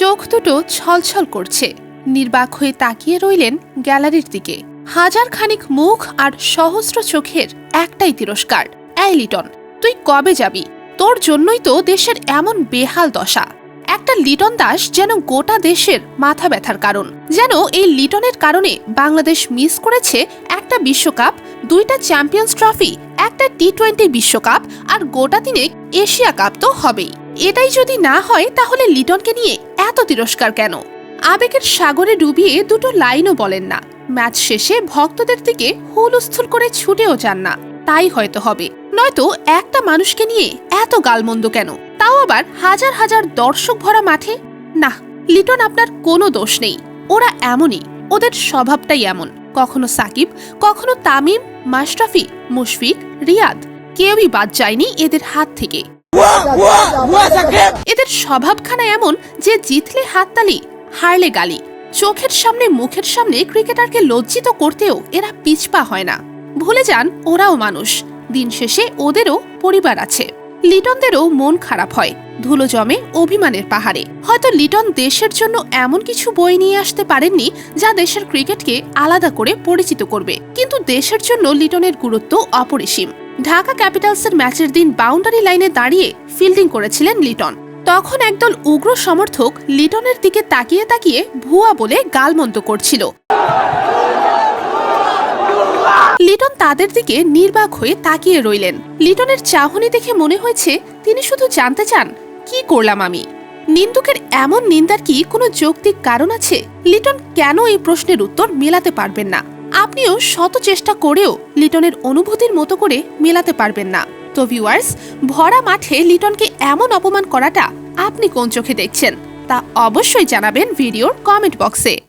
চোখ দুটো ছলছল করছে। নির্বাক হয়ে তাকিয়ে রইলেন গ্যালারির দিকে। হাজার খানিক মুখ আর সহস্র চোখের একটাই তিরস্কার। লিটন, তুই কবে যাবি? তোর জন্যই তো দেশের এমন বেহাল দশা। একটা লিটন দাস যেন গোটা দেশের মাথা ব্যথার কারণ। যেন এই লিটনের কারণে বাংলাদেশ মিস করেছে একটা বিশ্বকাপ, দুইটা চ্যাম্পিয়ন্স ট্রফি, একটা টি টোয়েন্টি বিশ্বকাপ আর গোটা দিনে এশিয়া কাপ তো হবেই। এটাই যদি না হয় তাহলে লিটনকে নিয়ে এত তিরস্কার কেন? আবেগের সাগরে ডুবিয়ে দুটো লাইনও বলেন না। ম্যাচ শেষে ভক্তদের দিকে হুলস্থুল করে ছুটেও যান না। তাই হয়তো হবে। নয়তো একটা মানুষকে নিয়ে এত গালমন্দ কেন? তাও আবার হাজার হাজার দর্শক ভরা মাঠে? না, লিটন আপনার কোনো দোষ নেই। ওরা এমনই। ওদের স্বভাবটাই এমন। কখনো সাকিব, কখনো তামিম, মাশরাফি, মুশফিক, রিয়াদ। কেউই বাদ যায়নি এদের হাত থেকে। এদের স্বভাবখানা এমন যে জিতলে হাততালি, হারলে গালি। চোখের সামনে, মুখের সামনে ক্রিকেটারকে লজ্জিত করতেও এরা পিছপা হয় না। ভুলে যান, ওরাও মানুষ। দিন শেষে ওদেরও পরিবার আছে। লিটনদেরও মন খারাপ হয়। ধুলো জমে অভিমানের পাহাড়ে। হয়তো লিটন দেশের জন্য এমন কিছু বই নিয়ে আসতে পারেননি যা দেশের ক্রিকেটকে আলাদা করে পরিচিত করবে। কিন্তু দেশের জন্য লিটনের গুরুত্ব অপরিসীম। ঢাকা ক্যাপিটালসের ম্যাচের দিন বাউন্ডারি লাইনে দাঁড়িয়ে ফিল্ডিং করেছিলেন লিটন। তখন একদল উগ্র সমর্থক লিটনের দিকে তাকিয়ে তাকিয়ে ভুয়া বলে গালমন্ত করছিল। লিটন তাদের দিকে নির্বাক হয়ে তাকিয়ে রইলেন। লিটনের চাহনি দেখে মনে হয়েছে তিনি শুধু জানতে চান, কি করলাম আমি? নিন্দুকের এমন নিন্দার কি কোনো যৌক্তিক কারণ আছে? লিটন কেন এই প্রশ্নের উত্তর মেলাতে পারবেন না? আপনিও শত চেষ্টা করেও লিটনের অনুভূতির মতো করে মেলাতে পারবেন না। তো ভিউয়ার্স ভরা মাঠে লিটনকে এমন অপমান করাটা আপনি কোন চোখে দেখছেন? তা অবশ্যই জানাবেন ভিডিওর কমেন্ট বক্সে